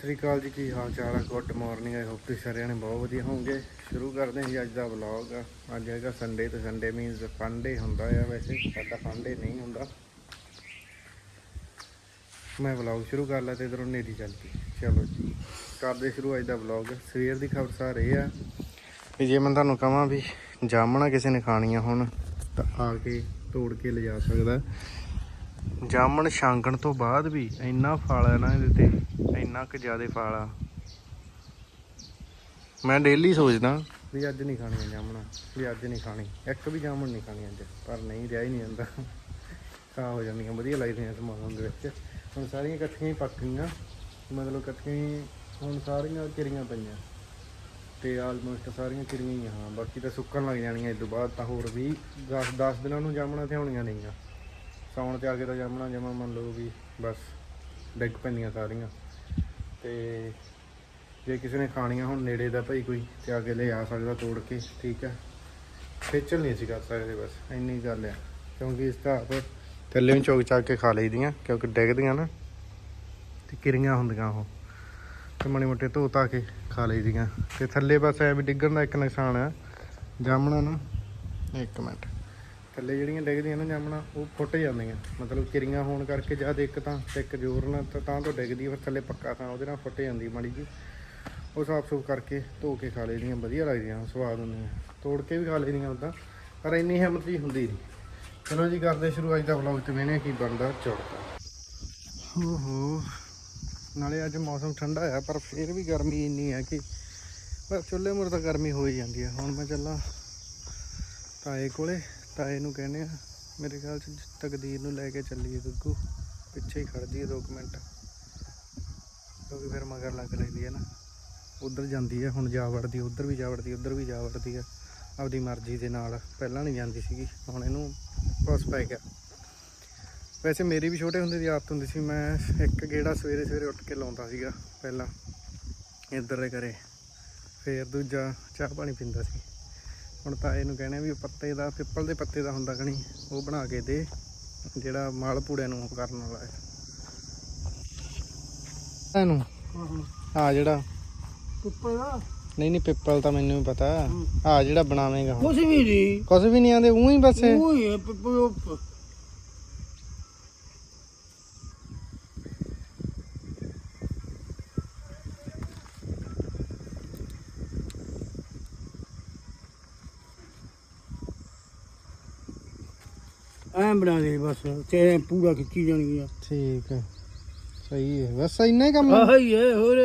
ਸ੍ਰੀ ਅਕਾਲ ਜੀ, ਕੀ ਹਾਲ ਚਾਲ ਹੈ ਗੁੱਡ ਮਾਰਨਿੰਗ ਆਈ ਹੋਪ ਤੁਸੀਂ ਸਾਰਿਆਂ ਨੇ ਬਹੁਤ ਵਧੀਆ ਹੋਵੋਗੇ। ਸ਼ੁਰੂ ਕਰਦੇ ਹਾਂ ਜੀ ਅੱਜ ਦਾ ਵਲੌਗ ਅੱਜ ਹੈਗਾ ਸੰਡੇ ਤੇ ਸੰਡੇ ਮੀਨਸ ਫੰਡੇ ਹੁੰਦਾ ਆ ਵੈਸੇ। ਸਾਡਾ ਫੰਡੇ ਨਹੀਂ ਹੁੰਦਾ। ਮੈਂ ਵਲੌਗ ਸ਼ੁਰੂ ਕਰ ਲਿਆ ਤੇ ਇਧਰੋਂ ਨੇਰੀ ਚੱਲ ਪਈ। ਚਲੋ ਜੀ, ਕਰਦੇ ਸ਼ੁਰੂ ਅੱਜ ਦਾ ਵਲੌਗ ਸਵੇਰ ਦੀ ਖਬਰ ਸਾਰ ਇਹ ਆ ਵੀ ਜੇ ਮੈਂ ਤੁਹਾਨੂੰ ਕਹਾਂ ਵੀ ਜਾਮਣਾ ਕਿਸੇ ਨੇ ਖਾਣੀਆਂ ਹੁਣ ਤਾਂ ਆ ਕੇ ਤੋੜ ਕੇ ਲਿਜਾ ਸਕਦਾ। ਜਾਮਣ ਛਾਂਗਣ ਤੋਂ ਬਾਅਦ ਵੀ ਇੰਨਾ ਫਲ ਆ ਨਾ ਇਹਦੇ ਤੇ ਇੰਨਾ ਕੁ ਜ਼ਿਆਦਾ ਫਲ ਆ। ਮੈਂ ਡੇਲੀ ਸੋਚਦਾ ਵੀ ਅੱਜ ਨਹੀਂ ਖਾਣੀਆਂ ਜਾਮਣਾ ਵੀ ਅੱਜ ਨਹੀਂ ਖਾਣੀ। ਇੱਕ ਵੀ ਜਾਮਣ ਨਹੀਂ ਖਾਣੀ ਅੱਜ ਪਰ ਨਹੀਂ ਰਿਹਾ ਹੀ ਨਹੀਂ ਜਾਂਦਾ। ਖਾ ਹੋ ਜਾਂਦੀਆਂ ਵਧੀਆ ਲੱਗਦੀਆਂ ਇਸ ਦੇ ਵਿੱਚ। ਹੁਣ ਸਾਰੀਆਂ ਇਕੱਠੀਆਂ ਹੀ ਪੱਕ ਗਈਆਂ। ਮਤਲਬ ਇਕੱਠੀਆਂ ਹੀ ਹੁਣ ਸਾਰੀਆਂ ਕਿਰੀਆਂ ਪਈਆਂ। ਤੇ ਆਲਮੋਸਟ ਸਾਰੀਆਂ ਕਿਰੀਆਂ ਹੀ ਆ, ਹਾਂ ਬਾਕੀ ਤਾਂ ਸੁੱਕਣ ਲੱਗ ਜਾਣੀਆਂ ਇਸ ਤੋਂ ਬਾਅਦ ਤਾਂ ਹੋਰ ਵੀ 10 10 ਦਿਨਾਂ ਨੂੰ ਜਾਮਣਾ ਤੇ ਹੋਣੀਆਂ ਨਹੀਂਆਂ ਸਾਉਣ ਤੇ ਆ ਕੇ ਤਾਂ ਜਾਮਣਾ ਜਮਾ ਮੰਨ ਲਓ ਵੀ ਬਸ ਡਿੱਗ ਪੈਂਦੀਆਂ ਸਾਰੀਆਂ। ਤੇ ਜੇ ਕਿਸੇ ਨੇ ਖਾਣੀਆਂ ਹੁਣ ਨੇੜੇ ਦਾ ਭਾਈ ਕੋਈ ਤੇ ਆ ਕੇ ਲੈ ਆ ਸਕਦਾ ਤੋੜ ਕੇ, ਠੀਕ ਹੈ। ਖੇਚਲ ਨਹੀਂ ਅਸੀਂ ਕਰ ਸਕਦੇ ਬਸ, ਇੰਨੀ ਗੱਲ ਆ ਕਿਉਂਕਿ ਇਸ ਤਾਂ ਆਪ ਥੱਲੇ ਵੀ ਚੌਕ ਚੱਕ ਕੇ ਖਾ ਲਈਦੀਆਂ, ਕਿਉਂਕਿ ਡਿੱਗਦੀਆਂ ਨਾ, ਤੇ ਕਿਰੀਆਂ ਹੁੰਦੀਆਂ ਉਹ। ਤੇ ਮਾੜੇ ਮੋਟੇ ਧੋ ਧਾ ਕੇ ਖਾ ਲਈਦੀਆਂ। ਤੇ ਥੱਲੇ ਬਸ ਐ ਵੀ ਡਿੱਗਣ ਦਾ ਇੱਕ ਨੁਕਸਾਨ ਆ ਜਾਮਣਾ ਨਾ, ਇੱਕ ਮਿੰਟ। ਥੱਲੇ ਜਿਹੜੀਆਂ ਡਿੱਗਦੀਆਂ ਨਾ ਜਾਮਣਾ ਉਹ ਫੁੱਟ ਜਾਂਦੀਆਂ। ਮਤਲਬ ਚਿਰੀਆਂ ਹੋਣ ਕਰਕੇ ਜਦ ਇੱਕ ਤਾਂ ਇੱਕ ਜ਼ੋਰ ਨਾਲ ਤਾਂ ਤਾਂ ਤੋਂ ਡਿੱਗਦੀ ਆ, ਫਿਰ ਥੱਲੇ ਪੱਕਾ ਤਾਂ ਉਹਦੇ ਨਾਲ ਫੁੱਟ ਜਾਂਦੀ ਮਾੜੀ ਜੀ ਉਹ ਸਾਫ਼ ਸੁਫ ਕਰਕੇ ਧੋ ਕੇ ਖਾ ਲਈਦੀਆਂ ਵਧੀਆ ਲੱਗਦੀਆਂ ਸਵਾਦ ਹੁੰਦੀਆਂ। ਤੋੜ ਕੇ ਵੀ ਖਾ ਲਈਦੀਆਂ ਉਦਾਂ ਪਰ ਇੰਨੀ ਹਿੰਮਤ ਜੀ ਹੁੰਦੀ ਨਹੀਂ। ਚਲੋ ਜੀ ਕਰਦੇ ਸ਼ੁਰੂ ਅੱਜ ਦਾ ਵਲੌਗ ਤੇ ਵੇਨੇ ਕੀ ਬਣਦਾ ਚੌੜਦਾ ਓਹੋ ਨਾਲੇ ਅੱਜ ਮੌਸਮ ਠੰਡਾ ਆ ਪਰ ਫੇਰ ਵੀ ਗਰਮੀ ਇੰਨੀ ਆ ਕਿ ਬਸ ਚੁੱਲ੍ਹੇ ਮੁਰ ਤਾਂ ਗਰਮੀ ਹੋ ਹੀ ਜਾਂਦੀ ਆ। ਹੁਣ ਮੈਂ ਚੱਲਾਂ ਤਾਏ ਕੋਲੇ। ਤਾਏ ਨੂੰ ਕਹਿੰਦੇ ਆ, ਮੇਰੇ ਖਿਆਲ ਚ ਤਕਦੀਰ ਨੂੰ ਲੈ ਕੇ ਚੱਲੀਏ ਗੱਗੂ। ਪਿੱਛੇ ਹੀ ਖੜਦੀ ਹੈ 2 ਮਿੰਟ। ਕਿਉਂਕਿ ਫਿਰ ਮਗਰ ਲੱਗ ਲੈਂਦੀ ਹੈ ਨਾ। ਉਧਰ ਜਾਂਦੀ ਹੈ ਹੁਣ ਜਾ ਵੜਦੀ ਉਧਰ ਵੀ ਜਾ ਵੜਦੀ ਉਧਰ ਵੀ ਜਾ ਵੜਦੀ ਹੈ ਆਪਦੀ ਮਰਜ਼ੀ ਦੇ ਨਾਲ, ਪਹਿਲਾਂ ਨਹੀਂ ਜਾਂਦੀ ਸੀਗੀ, ਹੁਣ ਇਹਨੂੰ ਕੁਛ ਪੈ ਗਿਆ। ਵੈਸੇ ਮੇਰੀ ਵੀ ਛੋਟੇ ਹੁੰਦੇ ਦੀ ਆਦਤ ਹੁੰਦੀ ਸੀ, ਮੈਂ ਇੱਕ ਗੇੜਾ ਸਵੇਰੇ ਸਵੇਰੇ ਉੱਠ ਕੇ ਲਾਉਂਦਾ ਸੀਗਾ, ਪਹਿਲਾਂ। ਇੱਧਰ ਦੇ ਘਰੇ। ਫੇਰ ਦੂਜਾ ਚਾਹ ਪਾਣੀ ਪੀਂਦਾ ਸੀ। ਹੁਣ ਤਾਂ ਇਹਨੂੰ ਕਹਿੰਦੇ ਵੀ ਪੱਤੇ ਦਾ ਪਿੱਪਲ ਦੇ ਪੱਤੇ ਦਾ ਹੁੰਦਾ ਕਣੀ ਉਹ ਬਣਾ ਕੇ ਦੇ ਜਿਹੜਾ ਮਾਲ ਪੂੜਿਆਂ ਨੂੰ ਕਰਨ ਵਾਲਾ ਹੈ। ਇਹਨੂੰ? ਆ ਜਿਹੜਾ? ਉੱਪਰ ਦਾ? ਨਹੀਂ ਨਹੀਂ ਪਿੱਪਲ ਤਾਂ ਮੈਨੂੰ ਵੀ ਪਤਾ। ਆ ਜਿਹੜਾ ਬਣਾਵੇਂਗਾ ਕੁਛ ਵੀ ਨਹੀਂ ਕੁਝ ਵੀ ਨਹੀਂ ਆਂਦੇ ਉਹੀ ਬਸ। ਉਹ ਪਿੱਪਲ ਉੱਪਰ ਐਂ ਬਣਾ ਦੇ ਬਸ ਤੇ ਪੂਰਾ ਖਿੱਚੀ ਜਾਣਗੀਆਂ। ਠੀਕ ਹੈ। ਸਹੀ ਹੈ। ਬਸ ਇੰਨਾ ਹੀ ਕੰਮ ਆਹ ਹੀ ਹੈ। ਹੋਰ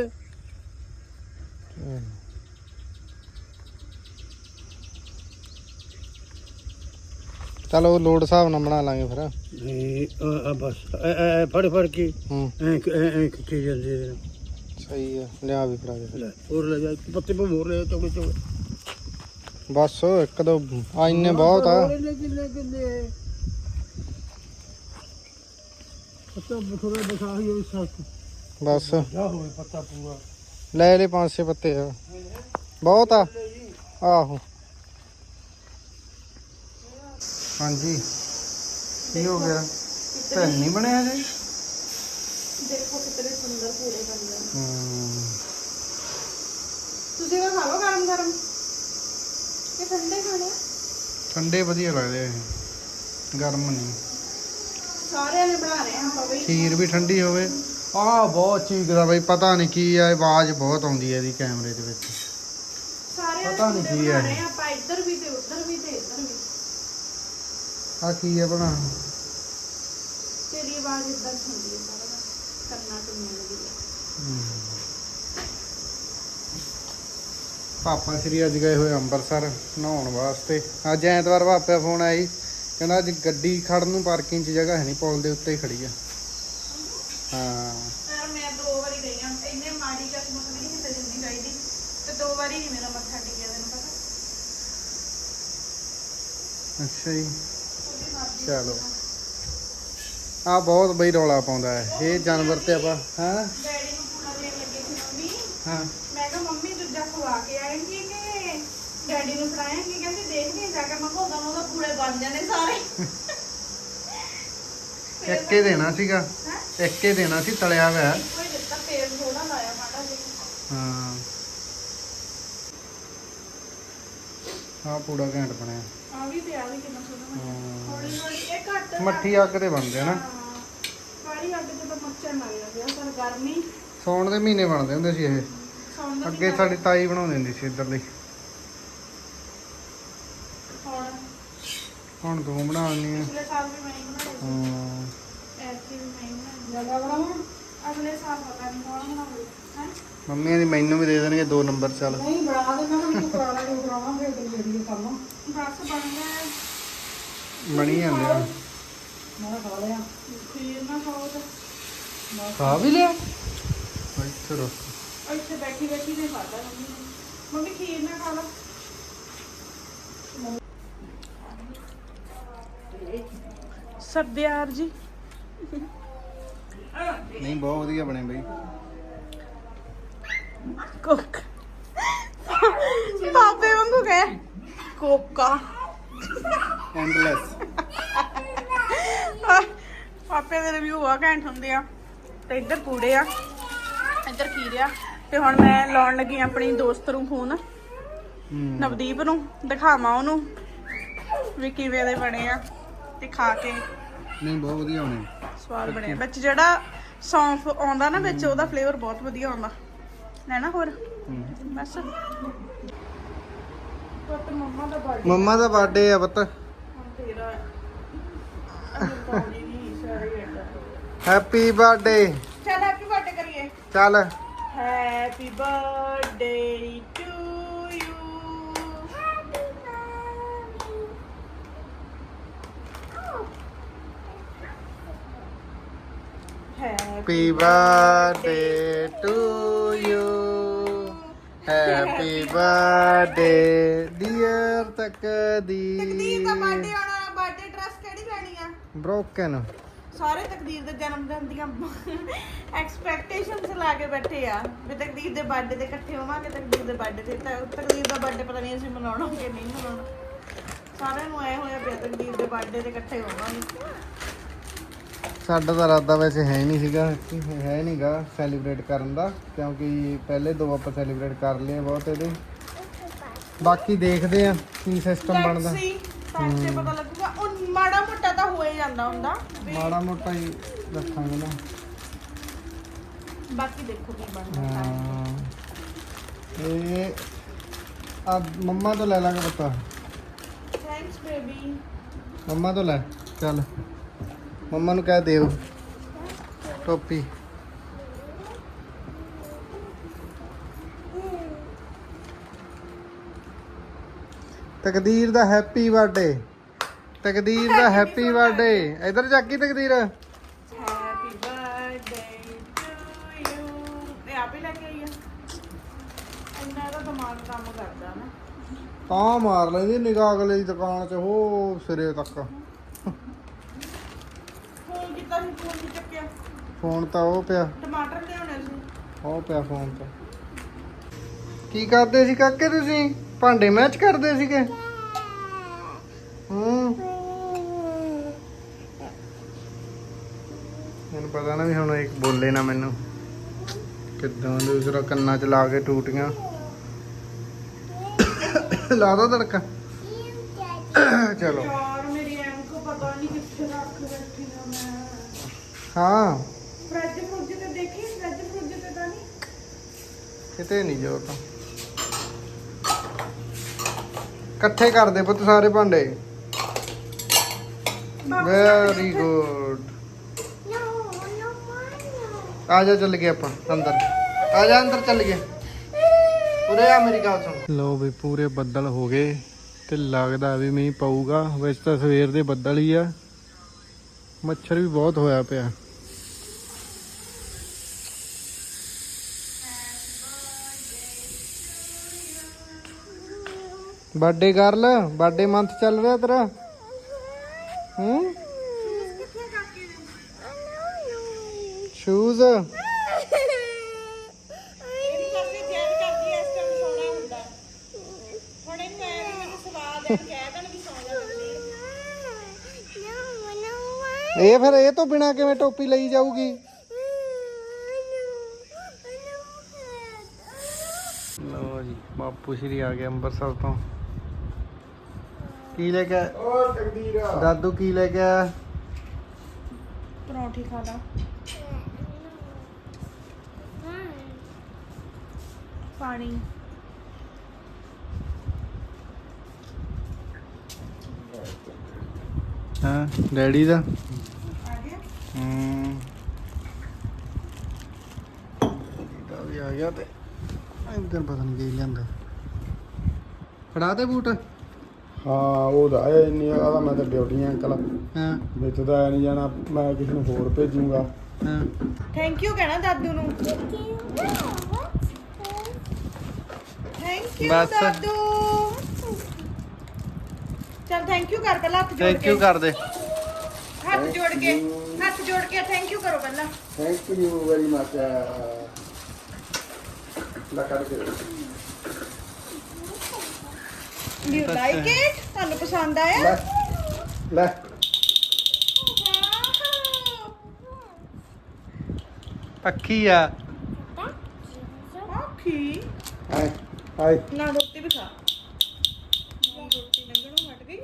ਚਲ ਲੋਡ ਹਿਸਾਬ ਨਾਲ ਬਣਾ ਲਾਂਗੇ ਫਿਰ। ਇਹ ਆ ਬਸ ਐ ਐ ਫੜ ਫੜ ਕੇ ਹੂੰ। ਐ ਐ ਖਿੱਚੀ ਜਾਂਦੇ ਨੇ ਸਹੀ ਹੈ। ਲਿਆ ਵੀ ਫੜਾ ਦੇ ਫਿਰ। ਲੈ ਹੋਰ ਲੈ ਜਾ ਪੱਤੇ ਪੇ ਮੋਰ ਲੈ ਚੋਕੇ ਚੋਕੇ ਬਸ ਇੱਕ ਦੋ ਆ ਇੰਨੇ ਬਹੁਤ ਆ। ਹੋਰ ਲੈ ਕਿੰਨੇ ਕਿੰਨੇ ਪੱਤਾ ਥੋੜਾ ਬਸਾ ਹੀ ਇਸ ਸਾਥ ਬਸ। ਜਾ ਹੋਵੇ ਪੱਤਾ ਪੂਰਾ। ਲੈ ਲੈ ਪੰਜ ਛੇ ਪੱਤੇ ਆ। ਬਹੁਤ ਆ। ਆਹੋ। ਹਾਂਜੀ। ਕੀ ਹੋ ਗਿਆ? ਧਨ ਨਹੀਂ ਬਣਿਆ ਜੀ ਦੇਖੋ ਕਿਤਨੇ ਸੁੰਦਰ ਪੂਰੇ ਬਣ ਗਏ ਹੂੰ। ਤੁਸੀਂ ਤਾਂ ਖਾ ਲਓ ਗਰਮ ਗਰਮ। ਇਹ ਠੰਡੇ ਖਾਣੇ ਆ। ਠੰਡੇ ਵਧੀਆ ਲੱਗਦੇ ਆ ਇਹ। ਗਰਮ ਨਹੀਂ। ਸਾਰਿਆਂ ਨੇ ਬਣਾ ਰਹੇ ਆ ਆਪਾਂ ਬਈ ਖੀਰ ਵੀ ਠੰਡੀ ਹੋਵੇ। ਆਹ ਬਹੁਤ ਚੀਕਦਾ ਬਈ ਪਤਾ ਨਹੀਂ ਕੀ ਆ ਆਵਾਜ਼ ਬਹੁਤ ਆਉਂਦੀ ਹੈ ਇਹਦੀ ਕੈਮਰੇ ਦੇ ਵਿੱਚ। ਸਾਰਿਆਂ ਪਤਾ ਨੀ ਕੀ ਬਣਾ ਹੈ। ਰਹੇ ਆ ਆਪਾਂ ਇੱਧਰ ਵੀ ਤੇ ਉੱਧਰ ਵੀ ਤੇ ਇੱਧਰ ਵੀ। ਆ ਕੀ ਹੈ ਬਣਾ ਤੇਰੀ ਆਵਾਜ਼ ਇਦਾਂ ਹੁੰਦੀ ਹੈ ਸਾਰਾ ਕਰਨਾ ਤੇ ਮਿਲਦੀ ਹੈ ਪਾਪਾ ਸ਼੍ਰੀ ਅੱਜ ਗਏ ਹੋਏ ਅੰਮ੍ਰਿਤਸਰ ਨਹਾਉਣ ਵਾਸਤੇ। ਅੱਜ ਐਤਵਾਰ ਪਾਪਾ ਫੋਨ ਆਈ ਕਹਿੰਦਾ ਅੱਜ ਗੱਡੀ ਖੜਨ ਨੂੰ ਪਾਰਕਿੰਗ 'ਚ ਜਗ੍ਹਾ ਹੈ ਨਹੀਂ ਪੁਲ ਦੇ ਉੱਤੇ ਹੀ ਖੜੀ ਆ। ਹਾਂ। ਮੈਂ ਦੋ ਵਾਰੀ ਗਈ ਆ ਇੰਨੇ ਮਾੜੀ ਕਿਸਮਤ ਵੀ ਨਹੀਂ ਕਿਸੇ ਦੀ ਹੁੰਦੀ ਚਾਹੀਦੀ ਤੇ ਦੋ ਵਾਰੀ ਨਹੀਂ ਮੇਰਾ ਮੱਥਾ ਟਿਕਿਆ ਤੈਨੂੰ ਪਤਾ। ਅੱਛਾ ਜੀ। ਉਹਦੀ ਮਰਜ਼ੀ ਚਲੋ। ਆ। ਬਹੁਤ ਬਈ ਰੌਲਾ ਪਾਉਂਦਾ ਹੈ। ਇਹ ਜਾਨਵਰ ਤੇ ਆਪਾਂ ਹਾਂ? ਡੈਡੀ ਨੂੰ ਪੂਰਾ ਦੇਣ ਲੱਗੇ ਸੀ ਮੰਮੀ। ਹਾਂ ਮੈਂ ਕਿਹਾ ਮੰਮੀ ਦੂਜਾ ਖਵਾ ਕੇ ਆਏਂਗੀ ਕਿ ਡੈਡੀ ਨੂੰ ਫੜਾਏਂਗੀ ਕਹਿੰਦੀ ਦੇਖਦੀ ਹਾਂ ਜਾ ਕੇ। ਮੈਂ ਉਹਦਾ ਪੂਰੇ ਬਣ ਜਾਣੇ ਸਾਰੇ। ਇੱਕ ਹੀ ਦੇਣਾ ਸੀਗਾ? ਇੱਕ ਹੀ ਦੇਣਾ ਸੀ ਤਲਿਆ ਹੋਇਆ। ਕੋਈ ਦਿੱਤਾ ਤੇਲ ਥੋੜਾ ਲਾਇਆ ਮਾੜਾ ਹਾਂ। ਆ ਪੂੜਾ ਘੈਂਟ ਬਣਿਆ। ਆ ਵੀ ਤੇ ਆ ਵੀ ਕਿੰਨਾ ਸੋਹਣਾ ਬਣਿਆ। ਹਾਂ। ਹੌਲੀ ਹੌਲੀ ਇਹ ਘੱਟ ਮੱਠੀ ਅੱਗ ਤੇ ਬਣਦੇ ਆ ਨਾ। ਕਾਲੀ ਅੱਗ ਤੇ ਤਾਂ ਮੱਚਣ ਲੱਗ ਜਾਂਦੇ ਆ ਪਰ ਗਰਮੀ ਸੌਣ ਦੇ ਮਹੀਨੇ ਬਣਦੇ ਹੁੰਦੇ ਸੀ ਇਹ। ਅੱਗੇ ਸਾਡੀ ਤਾਈ ਬਣਾਉਂਦੀ ਹੁੰਦੀ ਸੀ ਇੱਧਰਲੀ ਹੁਣ ਹੁਣ ਤੂੰ ਬਣਾ ਲੈਂਦੀ ਆ। ਪਿਛਲੇ ਸਾਲ ਵੀ ਮੈਂ ਹੀ ਬਣਾਏ ਸੀ। ਹਾਂ। ਐਤਕੀ ਵੀ ਮੈਂ ਹੀ ਬਣਾਏ। ਜਗਾ ਬਣਾਵਾਂ ਅਗਲੇ ਸਾਲ ਪਤਾ ਨਹੀਂ ਕੌਣ ਬਣਾਉਂਦਾ ਹੈ? ਮੰਮੀਆਂ ਦੀ ਮੈਨੂੰ ਵੀ ਦੇ ਦੇਣਗੇ ਦੋ ਨੰਬਰ ਚੱਲ। ਨਹੀਂ ਬਣਾ ਦੇ ਮੈਂ ਕਿਹਾ ਵੀ ਤੂੰ ਕਰਾ ਲੈ ਜੋ ਕਰਾਵਾਂ ਫਿਰ ਤੇਰੀ ਜਿਹੜੀ ਕੰਮ। ਬਸ ਬਣ ਗਿਆ। ਬਣੀ ਜਾਂਦੇ ਆ। ਮੈਂ ਖਾ ਲਿਆ। ਖੀਰ ਨਾ ਖਾਓ ਤਾਂ। ਖਾ ਵੀ ਲਿਆ। ਇੱਥੇ ਇੱਥੇ ਬੈਠੀ ਬੈਠੀ ਨੇ ਖਾਦਾ ਮੰਮੀ ਨੇ। ਮੰਮੀ ਖੀਰ ਨਾ ਖਾ ਲਾ। ਸਰਦਿਆਰ ਜੀ। ਨਹੀਂ ਬਹੁਤ ਵਧੀਆ ਬਣੇ ਬਈ। ਕੋਕ। ਬਾਬੇ ਵਾਂਗੂ ਕਹੇ। ਕੋਕਾ। ਐਂਡਲੈਸ ਪਾਪੇ ਦੇ ਰਿਵਿਊ ਆ ਘੈਂਟ ਹੁੰਦੇ ਆ। ਤੇ ਇੱਧਰ ਕੂੜੇ ਆ ਇੱਧਰ ਖੀਰ ਆ। ਤੇ ਹੁਣ ਮੈਂ ਲਾਉਣ ਲੱਗੀ ਆਪਣੀ ਦੋਸਤ ਨੂੰ ਫੋਨ। ਨਵਦੀਪ ਨੂੰ ਦਿਖਾਵਾਂ ਉਹਨੂੰ ਵੀ ਕਿਵੇਂ ਦੇ ਬਣੇ ਆ। ਤੇ ਖਾ ਕੇ। ਨਹੀਂ ਬਹੁਤ ਵਧੀਆ ਬਣੇ ਸਵਾਦ ਬਣੇ ਆ। ਵਿੱਚ ਜਿਹੜਾ ਸੌਂਫ ਆਉਂਦਾ ਨਾ ਵਿੱਚ ਉਹਦਾ ਫਲੇਵਰ ਬਹੁਤ ਵਧੀਆ ਆਉਂਦਾ। ਲੈਣਾ ਹੋਰ। ਬਸ। ਪੁੱਤ ਮੰਮਾ ਦਾ ਬਰਥਡੇ ਮੰਮਾ ਦਾ ਬਰਥਡੇ ਆ ਪੁੱਤ। ਤੇਰਾ ਹੈਪੀ ਬਰਥਡੇ ਚੱਲ ਹੈਪੀ ਬਰਥਡੇ ਕਰੀਏ। ਚੱਲ। Happy birthday to you happy birthday to you happy birthday dear Takdeer the birthday ਆਉਣਾ ਬਰਥਡੇ ਡਰੈਸ ਕਿਹੜੀ ਲੈਣੀ ਆ? ਬ੍ਰੋਕਨ ਸਾਰੇ ਤਕਦੀਰ ਦੇ ਜਨਮ ਦਿਨ ਦੀਆਂ ਐਕਸਪੈਕਟੇਸ਼ਨਸ ਲਾ ਕੇ ਬੈਠੇ ਆ ਵੀ ਤਕਦੀਰ ਦੇ ਬਰਥਡੇ ਤੇ ਇਕੱਠੇ ਹੋਵਾਂਗੇ ਤਕਦੀਰ ਦੇ ਬਰਥਡੇ ਤੇ ਤਾਂ ਤਕਦੀਰ ਦਾ ਬਰਥਡੇ ਪਤਾ ਨਹੀਂ ਅਸੀਂ ਮਨਾਉਣਾ ਕਿ ਨਹੀਂ ਮਨਾਉਣਾ। ਸਾਰਿਆਂ ਨੂੰ ਐ ਹੋਇਆ ਪਿਆ ਤਕਦੀਰ ਦੇ ਬਰਥਡੇ ਤੇ ਇਕੱਠੇ ਹੋਵਾਂਗੇ। ਸਾਡਾ ਤਾਂ ਇਰਾਦਾ ਵੈਸੇ ਹੈ ਨਹੀਂ ਸੀਗਾ ਕਿ ਹੈ ਨਹੀਂਗਾ ਸੈਲੀਬ੍ਰੇਟ ਕਰਨ ਦਾ ਕਿਉਂਕਿ ਪਹਿਲੇ ਦੋ ਆਪਾਂ ਸੈਲੀਬ੍ਰੇਟ ਕਰ ਲਏ ਬਹੁਤ ਇਹਦੇ। ਬਾਕੀ ਦੇਖਦੇ ਆ ਕੀ ਸਿਸਟਮ ਬਣਦਾ। ਪਤਾ ਲੱਗੂਗਾ। ਉਹ ਮਾੜਾ ਮੋਟਾ ਤਾਂ ਹੋ ਹੀ ਜਾਂਦਾ ਹੁੰਦਾ। ਵੀ ਮਾੜਾ ਮੋਟਾ ਹੀ ਰੱਖਾਂਗੇ ਨਾ। ਬਾਕੀ ਦੇਖੋ ਕੀ ਬਣਦਾ। ਹਾਂ। ਇਹ ਆ ਮੰਮਾ ਤੋਂ ਲੈ ਲਾਂਗੇ ਪਤਾ। ਥੈਂਕਸ ਬੇਬੀ ਮੰਮਾ ਤੋਂ ਲੈ ਚੱਲ। ਮੰਮਾ ਨੂੰ ਕਹਿ ਦਿਓ। ਟੋਪੀ। ਤਕਦੀਰ ਦਾ ਹੈਪੀ ਬਰਥਡੇ। ਤਕਦੀਰ ਦਾ ਹੈਪੀ ਬਰਥਡੇ। ਇਧਰ ਜਾਕੀ ਤਕਦੀਰ? ਹੈਪੀ ਬਰਥਡੇ ਟੂ ਯੂ ਇਹ ਆਪੇ ਲੈ ਕੇ ਆਈ ਆ। ਇੰਨਾ ਦਾ ਦਿਮਾਗ ਕੰਮ ਕਰਦਾ ਨਾ। ਤਾਂ ਮਾਰ ਲੈਂਦੀ ਨਿਗਾਹ ਅਗਲੇ ਦੀ ਦੁਕਾਨ 'ਚ ਹੋ ਸਿਰੇ ਤੱਕ ਫੋਨ ਕੀਤਾ ਸੀ ਫੋਨ ਨਹੀਂ ਚੱਕਿਆ ਫੋਨ ਤਾਂ ਉਹ ਪਿਆ। ਟਮਾਟਰ ਲਿਆਉਣੇ ਸੀ। ਉਹ ਪਿਆ ਫੋਨ ਤੇ। ਕੀ ਕਰਦੇ ਸੀ ਕਾਕੇ ਤੁਸੀਂ? ਭਾਂਡੇ ਮੈਚ ਕਰਦੇ ਸੀਗੇ? ਹੂੰ। ਮੈਨੂੰ ਪਤਾ ਨਾ ਵੀ ਹੁਣ ਇੱਕ ਬੋਲੇ ਨਾ ਮੈਨੂੰ। ਕਿੱਦਾਂ ਦੂਸਰਾ ਕੰਨਾਂ 'ਚ ਲਾ ਕੇ ਟੂਟੀਆਂ। ਲਾ ਦੋ ਤੜਕਾ। ਚਲੋ। ਯਾਰ ਮੇਰੀ ਐਨਕ ਪਤਾ ਨਹੀਂ ਕਿੱਥੇ ਰੱਖ ਬੈਠੀ ਆ ਮੈਂ। ਹਾਂ। ਫ੍ਰਿਜ ਫ੍ਰੁੱਜ ਤੇ ਦੇਖੀ ਫ੍ਰਿਜ ਫ੍ਰੁੱਜ ਤੇ ਤਾਂ ਨਹੀਂ। ਕਿਤੇ ਨਹੀਂ ਜੋ ਤਾਂ। ਇਕੱਠੇ ਕਰ ਦੇ ਪੁੱਤ ਸਾਰੇ ਭਾਂਡੇ। ਵੈਰੀ ਗੁੱਡ ਆ ਜਾ ਚੱਲ ਗਏ ਆਪਾਂ ਅੰਦਰ। ਆ ਜਾ ਅੰਦਰ ਚੱਲ ਗਏ। ਉਰੇ ਆ ਮੇਰੀ ਗੱਲ ਸੁਣ। ਲੋ ਵੀ ਪੂਰੇ ਬੱਦਲ ਹੋ ਗਏ ਤੇ ਲੱਗਦਾ ਵੀ ਮੀਂਹ ਪਊਗਾ ਵੈਸੇ ਤਾਂ ਸਵੇਰ ਦੇ ਬੱਦਲ ਹੀ ਆ। ਮੱਛਰ ਵੀ ਬਹੁਤ ਹੋਇਆ ਪਿਆ। ਬਰਥਡੇ ਗਰਲ ਬਰਥਡੇ ਮੰਥ ਚੱਲ ਰਿਹਾ ਤੇਰਾ? ਹੂੰ? ਸ਼ੂਜ਼ ਇਹ ਫਿਰ ਇਹ ਤੋਂ ਬਿਨਾ ਕਿਵੇਂ ਟੋਪੀ ਲਈ ਜਾਊਗੀ? ਬਾਪੂ ਸ਼੍ਰੀ ਆ ਗਿਆ ਅੰਮ੍ਰਿਤਸਰ ਤੋਂ। ਕੀ ਲੈ ਕੇ ਆਇਆ? ਓ ਤਕਦੀਰ ਦਾਦੂ ਕੀ ਲੈ ਕੇ ਆਇਆ? ਪਰੌਂਠੀ ਖਾ ਲਾ। ਪਾਣੀ। ਹਾਂ ਡੈਡੀ ਦਾ? ਆ ਗਿਆ? ਹੂੰ। ਇਹਦਾ ਵੀ ਆ ਗਿਆ ਤੇ। ਇੱਧਰ ਪਤਾ ਨਹੀਂ ਕੀ ਲਿਆਂਦਾ। ਫੜਾ ਦੇ ਬੂਟ। ਹਾਂ ਉਹ ਦਾ ਆਇਆ ਨਹੀਂ ਆਦਾ ਮੈਂ ਤਾਂ ਡਿਊਟੀ ਅੰਕਲ। ਹਾਂ। ਵਿੱਚ ਤਾਂ ਆਇਆ ਨਹੀਂ ਜਾਣਾ ਮੈਂ ਕਿਸੇ ਨੂੰ ਹੋਰ ਭੇਜੂਗਾ। ਹਾਂ। ਥੈਂਕ ਯੂ ਕਹਿਣਾ ਦਾਦੂ ਨੂੰ। ਥੈਂਕ ਯੂ ਬਸ। ਦਾਦੂ। ਚਲ ਥੈਂਕ ਯੂ ਕਰ ਪਹਿਲਾਂ ਹੱਥ ਜੋੜ ਥੈਂਕ ਕੇ। ਯੂ ਕਰ ਦੇ ਹੱਥ ਜੋੜ ਕੇ ਹੱਥ ਜੋੜ ਕੇ ਥੈਂਕ ਯੂ ਕਰੋ ਪਹਿਲਾਂ। ਥੈਂਕ ਯੂ ਵੈਰੀ ਮਚ ਲਾ ਕਰ ਕੇ ਯੂ ਲਾਈਕ ਇਟ ਤੁਹਾਨੂੰ ਪਸੰਦ ਆਇਆ? ਲੈ ਲੈ। ਪੱਖੀ ਆ। ਆਖੀ ਹਾਏ ਹਾਏ। ਨਾ ਰੋਟੀ ਵੀ ਖਾ। ਨਾ ਰੋਟੀ ਲੰਗਣੋਂ ਹਟ ਗਈ।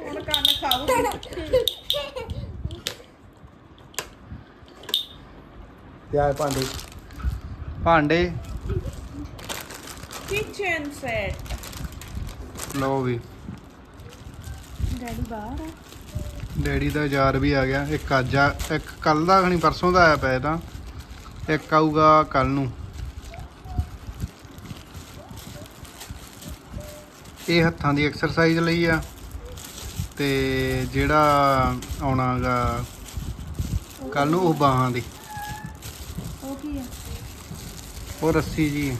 ਹੁਣ ਕੰਨ ਖਾਓ। ਤੇ ਆਏ ਭਾਂਡੇ। ਭਾਂਡੇ। ਕਿਚਨ ਸੈਟ ਲਓ ਵੀ। ਡੈਡੀ ਬਾਹਰ ਆ। ਡੈਡੀ ਦਾ ਯਾਰ ਵੀ ਆ ਗਿਆ। ਇੱਕ ਅੱਜ ਆ ਇੱਕ ਕੱਲ ਦਾ ਖਣੀ ਪਰਸੋਂ ਦਾ ਆਇਆ ਪਿਆ ਇਹ ਤਾਂ ਇੱਕ ਆਊਗਾ ਕੱਲ ਨੂੰ। ਇਹ ਹੱਥਾਂ ਦੀ ਐਕਸਰਸਾਈਜ਼ ਲਈ ਆ। ਤੇ ਜਿਹੜਾ ਆਉਣਾਗਾ ਕੱਲ ਨੂੰ ਉਹ ਬਾਹਾਂ ਦੀ। ਉਹ ਕੀ ਆ? ਉਹ ਰੱਸੀ ਜੀ।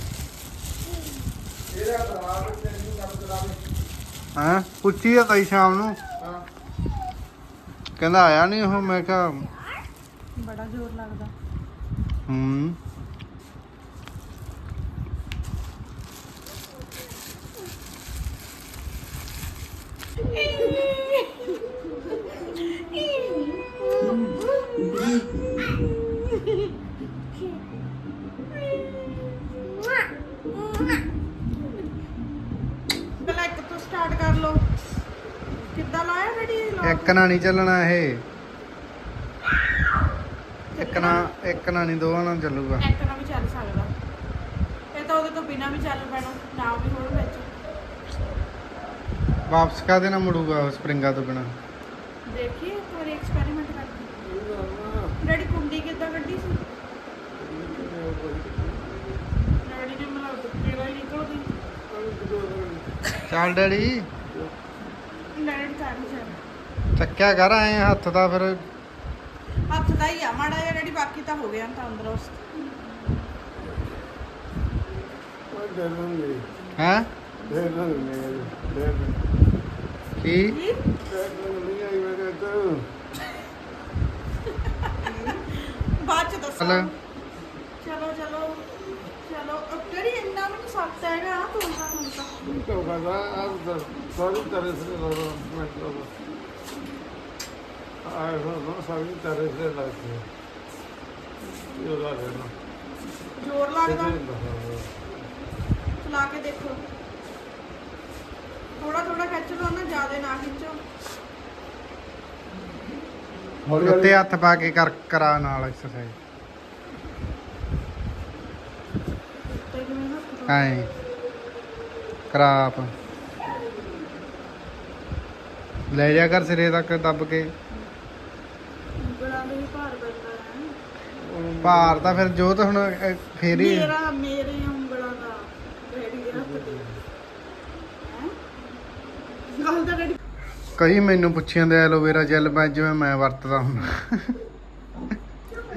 ਹਾਂ? ਪੁੱਛੀ ਆ ਕਈ ਸ਼ਾਮ ਨੂੰ। ਕਹਿੰਦਾ ਆਇਆ ਨਹੀਂ ਉਹ ਮੈਂ ਕਿਹਾ ਬੜਾ ਜ਼ੋਰ ਲੱਗਦਾ। ਹੂੰ। ਇੱਕ ਨਾ ਨਹੀਂ ਚੱਲਣਾ ਇਹ। ਇੱਕ ਨਾ ਇੱਕ ਨਾ ਨਹੀਂ ਦੋਵਾਂ ਨਾਲ ਚੱਲੂਗਾ। ਇੱਕ ਨਾਲ ਵੀ ਚੱਲ ਸਕਦਾ। ਇਹ ਤਾਂ ਉਹਦੇ ਤੋਂ ਬਿਨਾ ਵੀ ਚੱਲ ਪੈਣਾ ਨਾ ਵੀ ਹੋਣ ਵਿੱਚ। ਵਾਪਸ ਕਾਦੇ ਨਾਲ ਮੁੜੂਗਾ ਉਹ ਸਪਰਿੰਗਾਂ ਤੋਂ ਬਿਨਾ? ਦੇਖੀਏ ਇੱਕ ਵਾਰੀ ਐਕਸਪੈਰੀਮੈਂਟ ਕਰਕੇ ਡੈਡੀ ਕੁੰਡੀ ਕਿੱਦਾਂ ਕੱਢੀ ਸੀ? ਡੈਡੀ ਨੇ ਮੈਨੂੰ ਤੇਰਾ ਹੀ ਨਿਕਲ ਗਈ ਚੱਲ ਡੈਡੀ। ਡੈਡੀ ਕਰ ਚੱਲ ਚੱਕਿਆ ਕਰ ਆਏ ਹੱਥ ਦਾ ਫਿਰ। ਹੱਥ ਦਾ ਹੀ ਆ ਮਾੜਾ ਜਿਹਾ ਡੈਡੀ ਬਾਕੀ ਤਾਂ ਹੋ ਗਿਆ ਤੰਦਰੁਸਤ। ਉਹ ਡਰਨਗੇ ਹੈ? ਕੀ? ਬਾਅਦ ਚ ਦੱਸਾਂ। ਚਲੋ ਚਲੋ ਚਲੋ। ਅਹ ਇੰਨਾ ਵੀ ਨਹੀਂ ਹੈਗਾ ਤੂੰ ਤਾਂ ਹੁਣ ਤਾਂ ਤੂੰ ਕਹਦਾ ਆ ਸਾਰੀ ਤਰ੍ਹਾਂ ਸੇ ਮੈਂ ਕਹਿੰਦਾ I don't know, ਸਾਡੀ ਤਾਰੇ ਤੇ ਲੱਗਦੇ ਇਹ ਲਾ ਕੇ ਦੇਖੋ। ਥੋੜਾ ਥੋੜਾ ਖਿੱਚ ਲਓ ਨਾ ਜ਼ਿਆਦਾ ਨਾ ਖਿੱਚੋ। ਹੌਲੀ ਹੌਲੀ ਹੱਥ ਪਾ ਕੇ ਕਰ ਕਰਾ ਨਾਲ ਐਕਸਰਸਾਈਜ਼ ਲੈ ਜਾ ਕਰ ਸਿਰੇ ਤੱਕ ਦੱਬ ਕੇ। ਭਾਰ ਤਾਂ ਫਿਰ ਜੋਤ ਹੁਣ ਅਹ, ਫੇਰ ਹੀ ਮੇਰਾ ਮੇਰੇ ਉਂਗਲਾਂ ਦਾ ਡੈਡੀ ਦੇ ਹੱਥ ਤੇ ਹੈ? ਗੱਲ ਤਾਂ ਡੈਡੀ ਕਈ ਮੈਨੂੰ ਪੁੱਛਿਆਂ ਦੇ ਐਲੋਵੇਰਾ ਜੈਲ ਮੈਂ ਜਿਵੇਂ ਮੈਂ ਵਰਤਦਾ ਹੁੰਦਾ।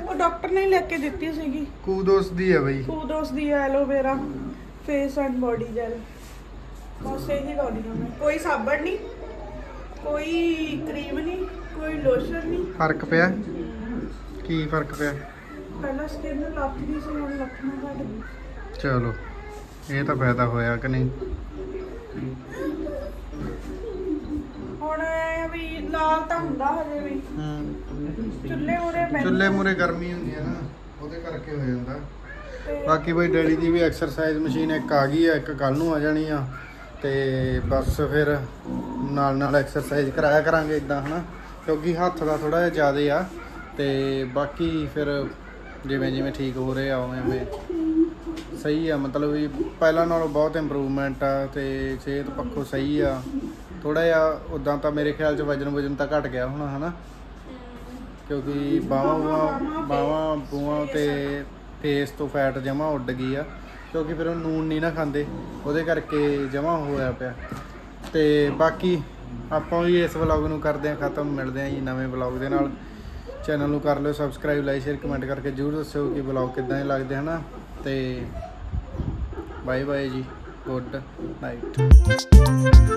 ਉਹ ਡਾਕਟਰ ਨੇ ਲੈ ਕੇ ਦਿੱਤੀ ਸੀਗੀ। ਕੂਦੋਸ ਦੀ ਆ ਬਈ। Kudos the aloe vera face and body gel ਬਸ ਇਹੀ ਲਾਉਣੀ ਆ ਮੈਂ। ਕੋਈ ਸਾਬਣ ਨਹੀਂ ਕੋਈ ਕਰੀਮ ਨਹੀਂ ਕੋਈ ਲੋਸ਼ਨ ਨਹੀਂ। ਫ਼ਰਕ ਪਿਆ? ਕੀ ਫ਼ਰਕ ਪਿਆ? ਪਹਿਲਾਂ ਸਕਿਨ ਲੱਥਦੀ ਸੀ ਹੁਣ ਲੱਥਣਾ ਘੱਟ ਗਈ ਚਲੋ ਇਹ ਤਾਂ ਫਾਇਦਾ ਹੋਇਆ ਕਿ ਨਹੀਂ? ਹੁਣ ਇਹ ਵੀ ਲਾ ਸਿਆਲ ਤਾਂ ਹੁੰਦਾ ਹਜੇ ਵੀ। ਹੂੰ। ਚੁੱਲ੍ਹੇ ਮੂਰੇ ਬੈਠ ਚੁੱਲ੍ਹੇ ਮੂਰੇ ਗਰਮੀ ਹੁੰਦੀ ਹੈ ਨਾ ਉਹਦੇ ਕਰਕੇ ਹੋ ਜਾਂਦਾ। ਬਾਕੀ ਬਈ ਡੈਡੀ ਦੀ ਵੀ ਐਕਸਰਸਾਈਜ਼ ਮਸ਼ੀਨ ਇੱਕ ਆ ਗਈ ਆ ਇੱਕ ਕੱਲ ਨੂੰ ਆ ਜਾਣੀ ਆ। ਤੇ ਬਸ ਫਿਰ ਨਾਲ ਨਾਲ ਐਕਸਰਸਾਈਜ਼ ਕਰਾਇਆ ਕਰਾਂਗੇ ਇਦਾਂ ਹਨਾ? ਕਿਉਂਕਿ ਹੱਥ ਦਾ ਥੋੜਾ ਜਿਹਾ ਜ਼ਿਆਦੇ ਆ। ਤੇ ਬਾਕੀ ਫਿਰ ਜਿਵੇਂ ਜਿਵੇਂ ਠੀਕ ਹੋ ਰਹੇ ਆ ਉਵੇਂ ਉਵੇਂ ਸਹੀ ਆ, ਮਤਲਬ ਵੀ ਪਹਿਲਾਂ ਨਾਲੋਂ ਬਹੁਤ ਇੰਪਰੂਵਮੈਂਟ ਆ ਤੇ ਸਿਹਤ ਪੱਖੋਂ ਸਹੀ ਆ। ਥੋੜਾ ਜਿਹਾ ਉਦਾਂ ਤਾਂ ਮੇਰੇ ਖਿਆਲ ਚ ਵਜਨ ਵਜਨ ਤਾਂ ਘਟ ਗਿਆ ਹੋਣਾ, ਹਨਾ? ਕਿਉਂਕਿ ਬਾਹਾਂ ਬਾਹਾਂ, ਬੂਹਾਂ ਤੇ ਫੇਸ ਤੋਂ ਫੈਟ ਜਮਾ ਉੱਡ ਗਈ ਆ, ਕਿਉਂਕਿ ਫਿਰ ਉਹ ਨੂਨ ਨਹੀਂ ਨਾ ਖਾਂਦੇ, ਉਹਦੇ ਕਰਕੇ ਜਮਾ ਹੋਇਆ ਪਿਆ। ਤੇ ਬਾਕੀ ਆਪਾਂ ਵੀ ਇਸ ਵਲੌਗ ਨੂੰ ਕਰਦੇ ਹਾਂ, ਖਤਮ, ਮਿਲਦੇ ਹਾਂ ਜੀ ਨਵੇਂ ਵਲੌਗ ਦੇ ਨਾਲ। ਚੈਨਲ ਨੂੰ ਕਰ ਲਿਓ ਸਬਸਕ੍ਰਾਈਬ ਲਾਈਕ ਸ਼ੇਅਰ ਕਮੈਂਟ ਕਰਕੇ ਜਰੂਰ ਦੱਸਿਓ ਕਿ ਵਲੌਗ ਕਿੱਦਾਂ ਦੇ ਲੱਗਦੇ ਹਨਾ। ਤੇ ਬਾਏ ਬਾਏ ਜੀ ਗੁੱਡ ਨਾਈਟ